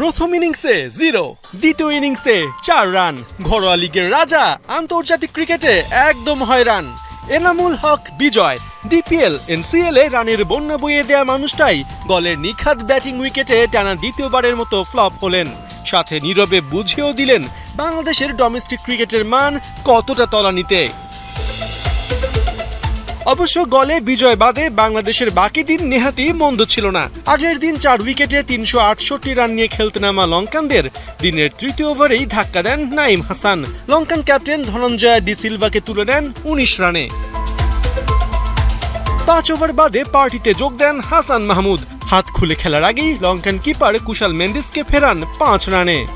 প্রথম ইনিংসে জিরো, দ্বিতীয় ইনিংসে চার রান। ঘরোয়া লিগের রাজা আন্তর্জাতিক ক্রিকেটে একদম হয়রান। এনামুল হক বিজয়, ডিপিএল, এনসিএল এ রানের বন্যা বইয়ে দেয়া মানুষটাই দলের নিখাত ব্যাটিং উইকেটে টানা দ্বিতীয়বারের মতো ফ্লপ হলেন। সাথে নীরবে বুঝিয়েও দিলেন বাংলাদেশের ডোমেস্টিক ক্রিকেটের মান কতটা তলানিতে। অবশ্য গলে বিজয় বাদে বাংলাদেশের বাকি দিন নেহাতি মন্দ ছিল না। আগের দিন চার উইকেটে তিনশো আটষট্টি রান নিয়ে খেলতে নামা লঙ্কানদের দিনের তৃতীয় ওভারেই ধাক্কা দেন নাইম হাসান। লঙ্কান ক্যাপ্টেন ধনঞ্জয় ডি সিলভাকে তুলে নেন উনিশ রানে। পাঁচ ওভার বাদে পার্টিতে যোগ দেন হাসান মাহমুদ। হাত খুলে খেলার আগেই লঙ্কান কিপার কুশাল মেন্ডিসকে ফেরান পাঁচ রানে।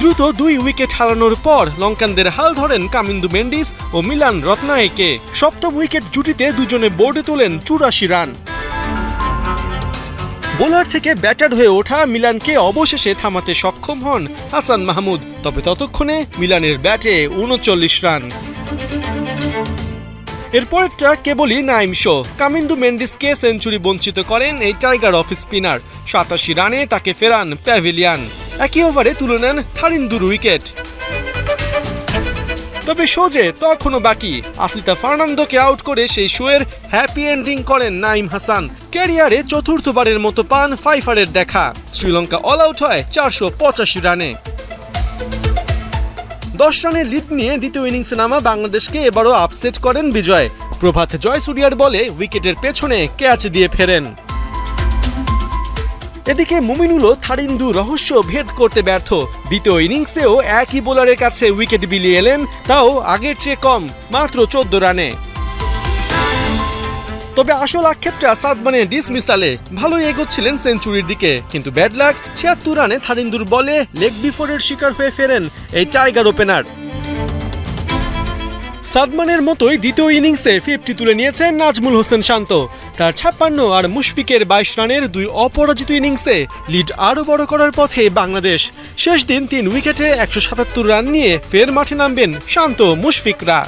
দ্রুত দুই উইকেট হারানোর পর লঙ্কানদের হাল ধরেন কামিন্দু মেন্ডিস ও মিলান রত্নায়েকে। সপ্তম উইকেট জুটিতে দুজনে বোর্ডে তোলেন চুরাশি রান। বোলার থেকে ব্যাটার হয়ে ওঠা মিলানকে অবশেষে থামাতে সক্ষম হন হাসান মাহমুদ, তবে ততক্ষণে মিলানের ব্যাটে উনচল্লিশ রান। এরপরটা কেবলই নাইম শো। কামিন্দু মেন্ডিসকে সেঞ্চুরি বঞ্চিত করেন এই টাইগার অফ স্পিনার। সাতাশি রানে তাকে ফেরান প্যাভিলিয়ান। একই ওভারে তুলে নেন থারিন্দুর উইকেট। তবে সোজে তখনও বাকি। আসিতা ফার্নান্দোকে আউট করে সেই শোয়ের হ্যাপি এন্ডিং করেন নাইম হাসান। ক্যারিয়ারে চতুর্থবারের মতো পান ফাইফারের দেখা। শ্রীলঙ্কা অল আউট হয় চারশো পঁচাশি রানে। দশ রানের লিড নিয়ে দ্বিতীয় ইনিংসে নামা বাংলাদেশকে এবারও আপসেট করেন বিজয়। প্রভাত জয়সূরিয়ার বলে উইকেটের পেছনে ক্যাচ দিয়ে ফেরেন। এদিকে মুমিনুলও থারিন্দু রহস্য ভেদ করতে ব্যর্থ। দ্বিতীয় ইনিংসেও একই বোলারের কাছে উইকেট বিলিয়ে এলেন, তাও আগের চেয়ে কম, মাত্র চোদ্দ রানে। তবে আসল আক্ষেপটা সাদমানের ডিসমিসালে, ভালোই এগোচ্ছিলেন সেঞ্চুরির দিকে, কিন্তু ব্যাড লাক, ছিয়াত্তর রানে থারিন্দুর বলে লেগ বিফোরের শিকার হয়ে ফেরেন এই টাইগার ওপেনার। সাদমানের মতোই দ্বিতীয় ইনিংসে ফিফটি তুলে নিয়েছেন নাজমুল হোসেন শান্ত। তার ছাপ্পান্ন আর মুশফিকের বাইশ রানের দুই অপরাজিত ইনিংসে লিড আরও বড় করার পথে বাংলাদেশ। শেষ দিন তিন উইকেটে একশো সাতাত্তর রান নিয়ে ফের মাঠে নামবেন শান্ত মুশফিকরা।